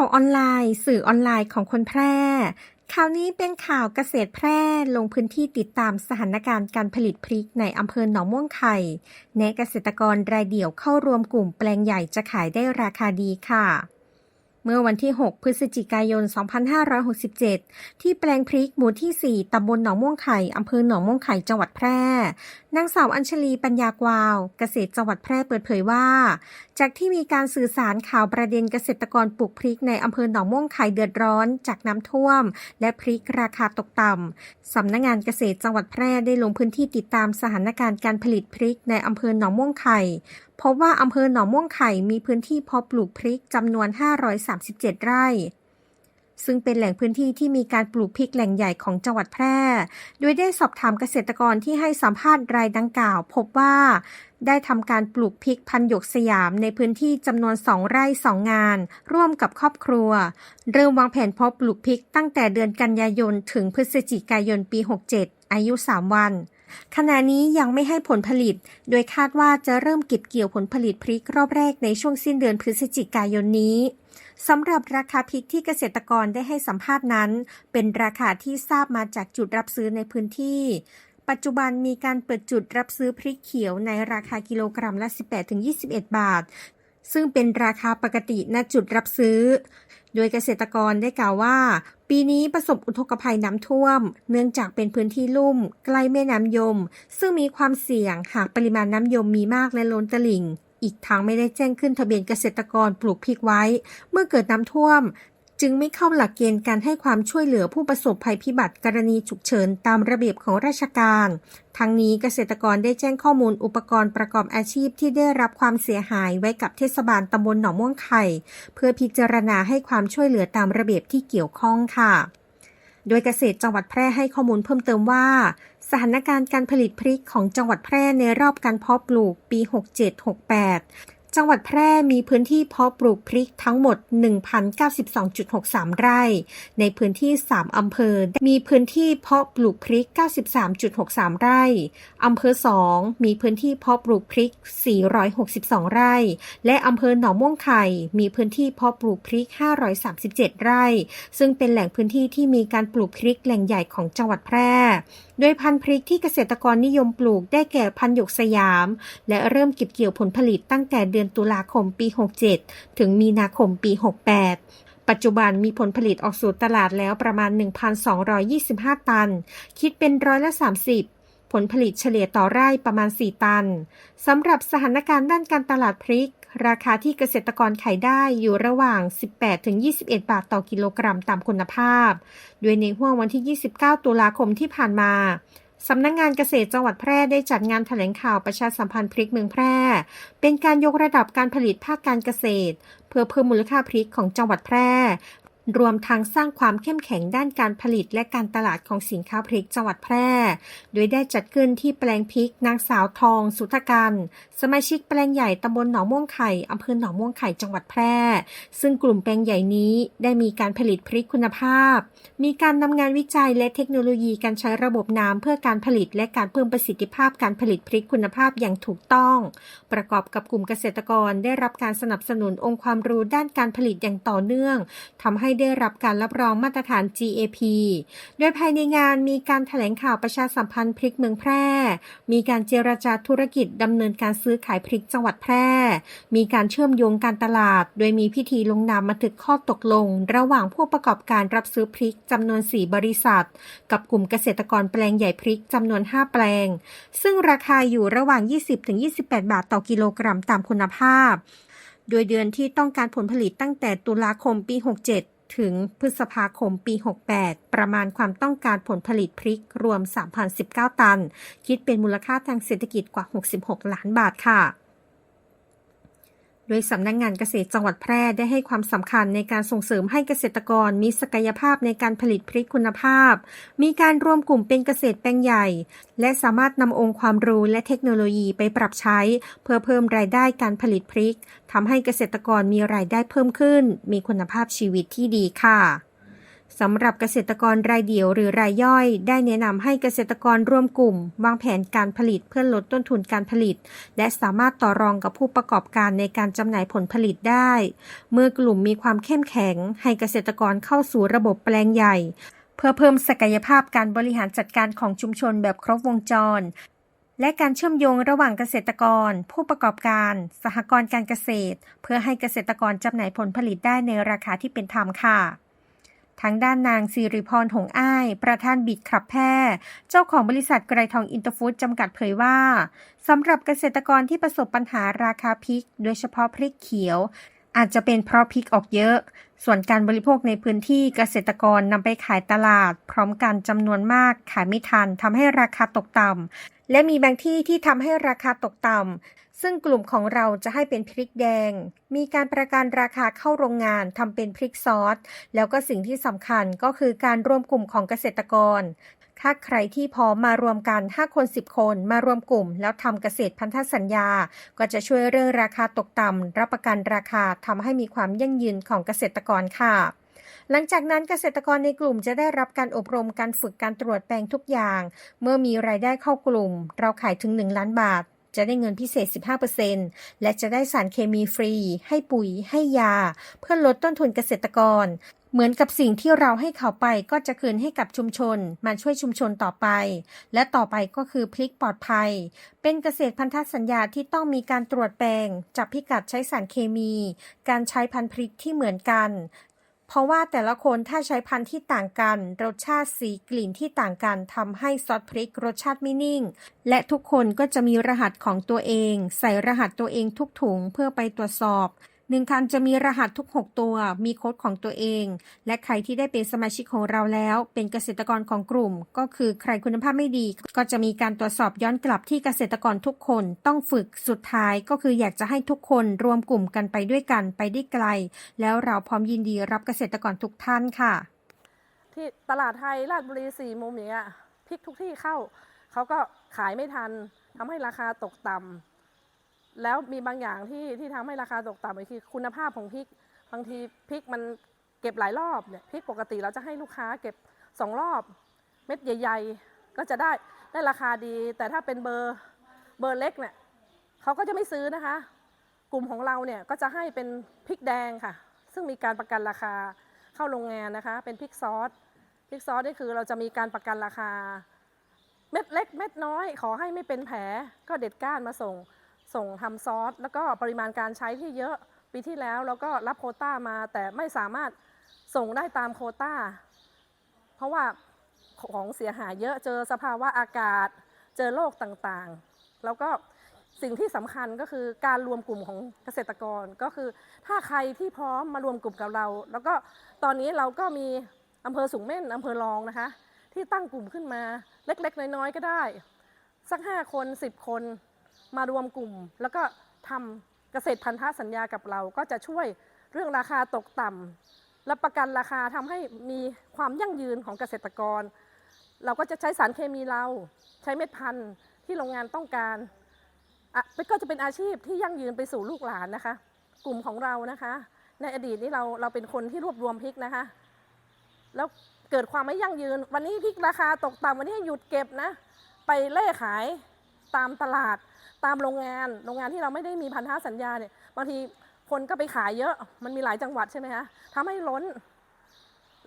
ข่าวออนไลน์ สื่อออนไลน์ของคนแพร่ ข่าวนี้เป็นข่าวเกษตรแพร่ลงพื้นที่ติดตามสถานการณ์การผลิตพริกในอำเภอหนองม่วงไข่แนะเกษตรกรรายเดี่ยวเข้ารวมกลุ่มแปลงใหญ่จะขายได้ราคาดีค่ะเมื่อวันที่ 6 พฤศจิกายน 2567 ที่แปลงพริกหมู่ที่ 4 ตำบลหนองม่วงไข่ อำเภอหนองม่วงไข่ จังหวัดแพร่นางสาวอัญชลีปัญญากวาว เกษตรจังหวัดแพร่เปิดเผยว่า จากที่มีการสื่อสารข่าวประเด็นเกษตรกรปลูกพริกในอำเภอหนองม่วงไข่เดือดร้อน จากน้ำท่วม และพริกราคาตกต่ำสำนักงานเกษตรจังหวัดแพร่ได้ลงพื้นที่ติดตามสถานการณ์การผลิตพริกในอำเภอหนองม่วงไข่พบว่าอำเภอหนองม่วงไข่มีพื้นที่เพาะปลูกพริกจำนวน 537 ไร่ ซึ่งเป็นแหล่งพื้นที่ที่มีการปลูกพริกแหล่งใหญ่ของจังหวัดแพร่ โดยได้สอบถามเกษตรกรที่ให้สัมภาษณ์รายดังกล่าว พบว่าได้ทำการปลูกพริกพันหยกสยามในพื้นที่จำนวน 2 ไร่ 2 งาน ร่วมกับครอบครัว เริ่มวางแผนเพาะปลูกพริกตั้งแต่เดือนกันยายนถึงพฤศจิกายนปี 67 อายุ 3 วันขณะนี้ยังไม่ให้ผลผลิต โดยคาดว่าจะเริ่มเก็บเกี่ยวผลผลิตพริกรอบแรกในช่วงสิ้นเดือนพฤศจิกายนนี้ สำหรับราคาพริกที่เกษตรกรได้ให้สัมภาษณ์นั้น เป็นราคาที่ทราบมาจากจุดรับซื้อในพื้นที่ ปัจจุบันมีการเปิดจุดรับซื้อพริกเขียวในราคากิโลกรัมละ 18-21 บาท ซึ่งเป็นราคาปกติณจุดรับซื้อ โดยเกษตรกรได้กล่าวว่า ปีนี้ประสบอุทกภัยน้ำท่วม เนื่องจากเป็นพื้นที่ลุ่ม ใกล้แม่น้ำยม ซึ่งมีความเสี่ยงหากปริมาณน้ำยมมีมากและล้นตลิ่ง อีกทั้งไม่ได้แจ้งขึ้นทะเบียนเกษตรกรปลูกพริกไว้ เมื่อเกิดน้ำท่วม จึงไม่เข้าหลักเกณฑ์การให้ความช่วยเหลือผู้ประสบภัยพิบัติกรณีฉุกเฉินตามระเบียบของราชการ ทั้งนี้เกษตรกรได้แจ้งข้อมูลอุปกรณ์ประกอบอาชีพที่ได้รับความเสียหายไว้กับเทศบาลตำบลหนองม่วงไข่ เพื่อพิจารณาให้ความช่วยเหลือตามระเบียบที่เกี่ยวข้องค่ะโดยเกษตรจังหวัดแพร่ให้ข้อมูลเพิ่มเติมว่า สถานการณ์การผลิตพริกของจังหวัดแพร่ในรอบการเพาะปลูกปี 67-68 จังหวัดแพร่มีพื้นที่เพาะปลูกพริกทั้งหมด 1,092.63 ไร่ ในพื้นที่ 3 อำเภอ มีพื้นที่เพาะปลูกพริก 93.63 ไร่ อำเภอ 2 มีพื้นที่เพาะปลูกพริก 462 ไร่ และอำเภอหนองม่วงไข่ มีพื้นที่เพาะปลูกพริก 537 ไร่ ซึ่งเป็นแหล่งพื้นที่ที่มีการปลูกพริกแหล่งใหญ่ของจังหวัดแพร่ โดยพันธุ์พริกที่เกษตรกรนิยมปลูกได้แก่พันธุ์หยกสยาม และเริ่มเก็บเกี่ยวผลผลิตตั้งแต่เดือนือนตุลาคมปี 67 ถึงมีนาคมปี 68ปัจจุบันมีผลผลิตออกสู่ตลาดแล้วประมาณ 1,225 ตัน คิดเป็นร้อยละ 30 ผลผลิตเฉลี่ยต่อไร่ประมาณ 4 ตัน สำหรับสถานการณ์ด้านการตลาดพริก ราคาที่เกษตรกรขายได้อยู่ระหว่าง 18-21 บาทต่อกิโลกรัมตามคุณภาพ โดยในห่วงวันที่ 29 ตุลาคมที่ผ่านมา สำนักงงานเกษตรจังหวัดแพร่ได้จัดงานแถลงข่าวประชาสัมพันธ์พริกเมืองแพร่ เป็นการยกระดับการผลิตภาคการเกษตร เพื่อเพิ่มมูลค่าพริกของจังหวัดแพร่ รวมทั้งสร้างความเข้มแข็งด้านการผลิตและการตลาดของสินค้าพริกจังหวัดแพร่ โดยได้จัดขึ้นที่แปลงพริกนางสาวทอง สุทธกันสมาชิกแปลงใหญ่ตำบลหนองม่วงไข่อำเภอหนองม่วงไข่จังหวัดแพร่ ซึ่งกลุ่มแปลงใหญ่นี้ได้มีการผลิตพริกคุณภาพ มีการนำงานวิจัยและเทคโนโลยีการใช้ระบบน้ำเพื่อการผลิตและการเพิ่มประสิทธิภาพการผลิตพริกคุณภาพอย่างถูกต้อง ประกอบกับกลุ่มเกษตรกรได้รับการสนับสนุนองค์ความรู้ด้านการผลิตอย่างต่อเนื่องทำให้ได้รับการรับรองมาตรฐาน GAP โดยภายในงานมีการแถลงข่าวประชาสัมพันธ์พริกเมืองแพร่ มีการเจรจาธุรกิจดำเนินการซื้อขายพริกจังหวัดแพร่ มีการเชื่อมโยงการตลาด โดยมีพิธีลงนามบันทึกข้อตกลง ระหว่างผู้ประกอบการรับซื้อพริกจำนวน 4 บริษัท กับกลุ่มเกษตรกรแปลงใหญ่พริกจำนวน 5 แปลง ซึ่งราคาอยู่ระหว่าง 20-28 บาทต่อกิโลกรัมตามคุณภาพ โดยเดือนที่ต้องการผลผลิตตั้งแต่ตุลาคมปี 67 ถึงพฤษภาคมปี 68 ประมาณความต้องการผลผลิตพริกรวม 3,019 ตัน คิดเป็นมูลค่าทางเศรษฐกิจกว่า 66 ล้านบาทค่ะ โดยสำนักงงานเกษตรจังหวัดแพร่ได้ให้ความสำคัญในการส่งเสริมให้เกษตรกรมีศักยภาพในการผลิตพริกคุณภาพ มีการรวมกลุ่มเป็นเกษตรแปลงใหญ่ และสามารถนำองค์ความรู้และเทคโนโลยีไปปรับใช้ เพื่อเพิ่มรายได้การผลิตพริกทำให้เกษตรกรมีรายได้เพิ่มขึ้น มีคุณภาพชีวิตที่ดีค่ะ สำหรับเกษตรกรรายเดี่ยวหรือรายย่อย ได้แนะนำให้เกษตรกรร่วมกลุ่ม วางแผนการผลิตเพื่อลดต้นทุนการผลิต และสามารถต่อรองกับผู้ประกอบการในการจำหน่ายผลผลิตได้ เมื่อกลุ่มมีความเข้มแข็ง ให้เกษตรกรเข้าสู่ระบบแปลงใหญ่ เพื่อเพิ่มศักยภาพการบริหารจัดการของชุมชนแบบครบวงจรและการเชื่อมโยงระหว่างเกษตรกร ผู้ประกอบการ สหกรณ์การเกษตร เพื่อให้เกษตรกรจำหน่ายผลผลิตได้ในราคาที่เป็นธรรมค่ะ ทางด้านนางสิริพรหงอ้าย ประธานบิดขับแพร่เจ้าของบริษัทไกรทองอินเตอร์ฟู้ดจำกัดเผยว่าสำหรับเกษตรกรที่ประสบปัญหาราคาพริก โดยเฉพาะพริกเขียว อาจจะเป็นเพราะพริกออกเยอะ ส่วนการบริโภคในพื้นที่เกษตรกรนำไปขายตลาด พร้อมกันจำนวนมากขายไม่ทันทำให้ราคาตกต่ำและมีบางที่ที่ทำให้ราคาตกต่ำ ซึ่งกลุ่มของเราจะให้เป็นพริกแดง มีการประกันราคาเข้าโรงงานทำเป็นพริกซอส แล้วก็สิ่งที่สำคัญก็คือการรวมกลุ่มของเกษตรกร ถ้าใครที่พร้อมมารวมกัน 5 คน 10 คน มารวมกลุ่ม แล้วทำเกษตรพันธสัญญา ก็จะช่วยเรื่องราคาตกต่ำรับประกันราคาทำให้มีความยั่งยืนของเกษตรกรค่ะหลังจากนั้นเกษตรกรในกลุ่มจะได้รับการอบรมการฝึกการตรวจแปลงทุกอย่าง เมื่อมีรายได้เข้ากลุ่ม เราขายถึง 1 ล้านบาท จะได้เงินพิเศษ 15%และจะได้สารเคมีฟรี ให้ปุ๋ย ให้ยา เพื่อลดต้นทุนเกษตรกร เหมือนกับสิ่งที่เราให้เขาไปก็จะคืนให้กับชุมชน มาช่วยชุมชนต่อไป และต่อไปก็คือพลิกปลอดภัย เป็นเกษตรพันธสัญญาที่ต้องมีการตรวจแปลง จับพิกัดใช้สารเคมี การใช้พันธุ์พริกที่เหมือนกัน เพราะว่าแต่ละคนถ้าใช้พันธุ์ที่ต่างกัน รสชาติสีกลิ่นที่ต่างกันทำให้ซอสพริกรสชาติไม่นิ่ง และทุกคนก็จะมีรหัสของตัวเอง ใส่รหัสตัวเองทุกถุงเพื่อไปตรวจสอบ หนึ่งคันจะมีรหัสทุก 6 ตัว มีโค้ดของตัวเอง และใครที่ได้เป็นสมาชิกของเราแล้ว เป็นเกษตรกรของกลุ่ม ก็คือใครคุณภาพไม่ดี ก็จะมีการตรวจสอบย้อนกลับที่เกษตรกรทุกคน ต้องฝึกสุดท้ายก็คืออยากจะให้ทุกคนรวมกลุ่มกันไปด้วยกันไปได้ไกล แล้วเราพร้อมยินดีรับเกษตรกรทุกท่านค่ะ ที่ตลาดไทยลาดบุรีสี่มุมอย่างเงี้ยพริกทุกที่เข้าเขาก็ขายไม่ทันทำให้ราคาตกต่ำ แล้วมีบางอย่างที่ที่ทำให้ราคาตกต่ำก็คือคุณภาพของพริก บางทีพริกมันเก็บหลายรอบเนี่ยพริกปกติเราจะให้ลูกค้าเก็บสองรอบ เม็ดใหญ่ ๆ ก็จะได้ได้ราคาดี แต่ถ้าเป็นเบอร์เบอร์เล็กเนี่ยเขาก็จะไม่ซื้อนะคะ กลุ่มของเราเนี่ยก็จะให้เป็นพริกแดงค่ะ ซึ่งมีการประกันราคาเข้าโรงงานนะคะ เป็นพริกซอสพริกซอสนี่คือเราจะมีการประกันราคา เม็ดเล็กเม็ดน้อย ขอให้ไม่เป็นแผลก็เด็ดก้านมาส่ง ส่งทำซอส แล้วก็ปริมาณการใช้ที่เยอะปีที่แล้วเราก็รับโคต้ามาแต่ไม่สามารถส่งได้ตามโคต้า เพราะว่าของเสียหายเยอะเจอสภาวะอากาศ เจอโรคต่างๆ แล้วก็สิ่งที่สำคัญก็คือการรวมกลุ่มของเกษตรกรก็คือ ถ้าใครที่พร้อมมารวมกลุ่มกับเรา แล้วก็ตอนนี้เราก็มีอำเภอสูงเม่นอำเภอรองนะคะ ที่ตั้งกลุ่มขึ้นมาเล็กๆ น้อยๆ ก็ได้ สักห้าคนสิบคน มารวมกลุ่ม แล้วก็ทำเกษตรพันธสัญญากับเรา ก็จะช่วยเรื่องราคาตกต่ำและประกันราคาทำให้มีความยั่งยืนของเกษตรกร เราก็จะใช้สารเคมีเราใช้เม็ดพันธุ์ที่โรงงานต้องการอะก็จะเป็นอาชีพที่ยั่งยืนไปสู่ลูกหลานนะคะ กลุ่มของเรานะคะ ในอดีตนี้เราเราเป็นคนที่รวบรวมพริกนะคะ แล้วเกิดความไม่ยั่งยืน วันนี้พริกราคาตกต่ำวันนี้หยุดเก็บนะ ไปเล่ขาย ตามตลาดตามโรงงาน โรงงานที่เราไม่ได้มีพันธสัญญาเนี่ยบางทีคนก็ไปขายเยอะ มันมีหลายจังหวัดใช่ไหมคะทำให้ล้น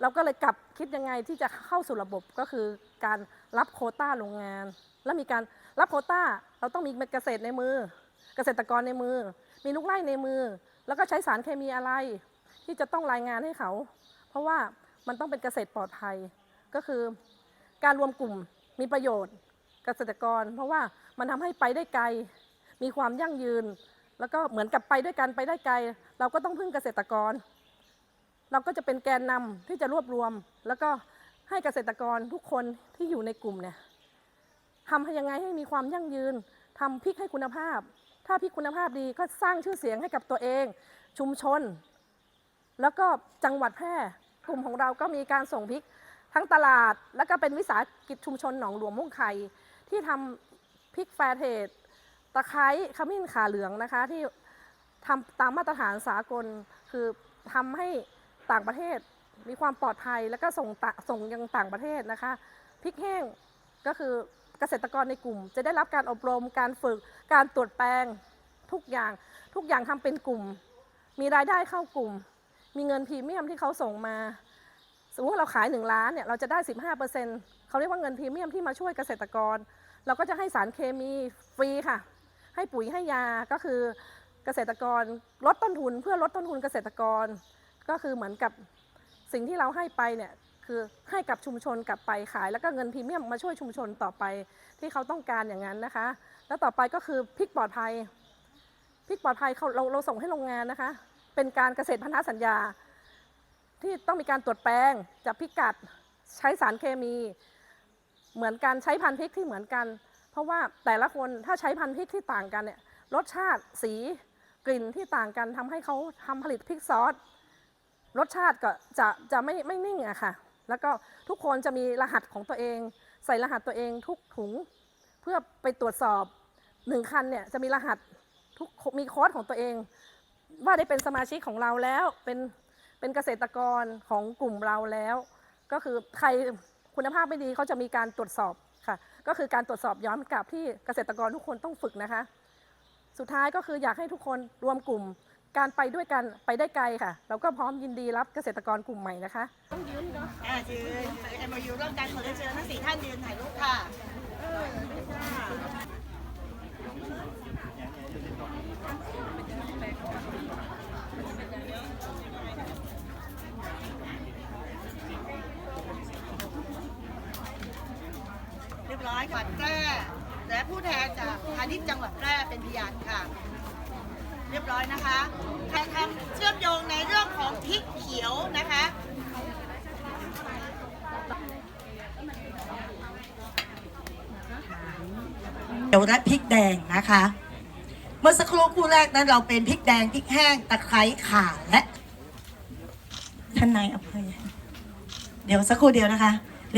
เราก็เลยกลับคิดยังไงที่จะเข้าสู่ระบบก็คือการรับโคต้าโรงงาน แล้วมีการรับโคต้าเราต้องมีเกษตรในมือ เกษตรกรในมือ มีลูกไร่ในมือ แล้วก็ใช้สารเคมีอะไร ที่จะต้องรายงานให้เขา เพราะว่ามันต้องเป็นเกษตรปลอดภัย ก็คือ การรวมกลุ่มมีประโยชน์ เกษตรกร เพราะว่ามันทำให้ไปได้ไกล มีความยั่งยืน แล้วก็เหมือนกับไปด้วยกันไปได้ไกล เราก็ต้องพึ่งเกษตรกร เราก็จะเป็นแกนนำที่จะรวบรวม แล้วก็ให้เกษตรกรทุกคนที่อยู่ในกลุ่มเนี่ยทำให้ยังไงให้มีความยั่งยืนทำพริกให้คุณภาพ ถ้าพริกคุณภาพดีก็สร้างชื่อเสียงให้กับตัวเอง ชุมชน แล้วก็จังหวัดแพร่กลุ่มของเราก็มีการส่งพริกทั้งตลาด แล้วก็เป็นวิสาหกิจชุมชนหนองหลวงม่งไข่ ที่ทำพริกแฟร์เทดตะไคร้ขมิ้นขาเหลืองนะคะ ที่ทำตามมาตรฐานสากล คือทำให้ต่างประเทศมีความปลอดภัยแล้วก็ส่งส่งยังต่างประเทศนะคะพริกแห้งก็คือเกษตรกรในกลุ่ม จะได้รับการอบรมการฝึกการตรวจแปลงทุกอย่างทุกอย่างทำเป็นกลุ่ม มีรายได้เข้ากลุ่ม มีเงินพรีเมียมที่เขาส่งมา สมมติว่าเราขาย 1 ล้านเนี่ยเราจะได้ 15%เขาเรียกว่าเงินพรีเมียมที่มาช่วยเกษตรกร เราก็จะให้สารเคมีฟรีค่ะ ให้ปุ๋ยให้ยาก็คือเกษตรกรลดต้นทุนเพื่อลดต้นทุนเกษตรกร ก็คือเหมือนกับสิ่งที่เราให้ไปเนี่ยคือให้กับชุมชนกลับไปขาย แล้วก็เงินพรีเมียมมาช่วยชุมชนต่อไปที่เขาต้องการอย่างนั้นนะคะ แล้วต่อไปก็คือพริกปลอดภัยพริกปลอดภัยเขาเราเราส่งให้โรงงานนะคะ เป็นการเกษตรพันธสัญญา ที่ต้องมีการตรวจแปลงจับพิกัดใช้สารเคมี เหมือนกันใช้พันธุ์พริกที่เหมือนกัน เพราะว่าแต่ละคนถ้าใช้พันธุ์พริกที่ต่างกันเนี่ยรสชาติสีกลิ่นที่ต่างกันทำให้เขาทำผลิตพริกซอสรสชาติก็จะจะไม่ไม่นิ่งอะค่ะ แล้วก็ทุกคนจะมีรหัสของตัวเอง ใส่รหัสตัวเองทุกถุง เพื่อไปตรวจสอบหนึ่งคันเนี่ยจะมีรหัสทุกมีโค้ดของตัวเอง ว่าได้เป็นสมาชิกของเราแล้วเป็นเป็นเกษตรกรของกลุ่มเราแล้ว ก็คือใคร คุณภาพไม่ดีเขาจะมีการตรวจสอบค่ะ ก็คือการตรวจสอบย้อนกลับที่เกษตรกรทุกคนต้องฝึกนะคะ สุดท้ายก็คืออยากให้ทุกคนรวมกลุ่ม การไปด้วยกันไปได้ไกลค่ะ เราก็พร้อมยินดีรับเกษตรกรกลุ่มใหม่นะคะอ่ายืน MOU ร่วมกันขอเรียนเชิญทั้งสี่ท่านยืนถ่ายรูปค่ะ ร้อยค่ะแพร่และผู้แทนจากพาณิชย์จังหวัดแพร่เป็นพยานค่ะ เรียบร้อยนะคะใครทำเชื่อมโยงในเรื่องของพริกเขียวนะคะเขียวและพริกแดงนะคะ เมื่อสักครู่คู่แรกนั้นเราเป็นพริกแดงพริกแห้งตะไคร้ข่าและท่านนายอำเภอเดี๋ยวสักครู่เดียวนะคะ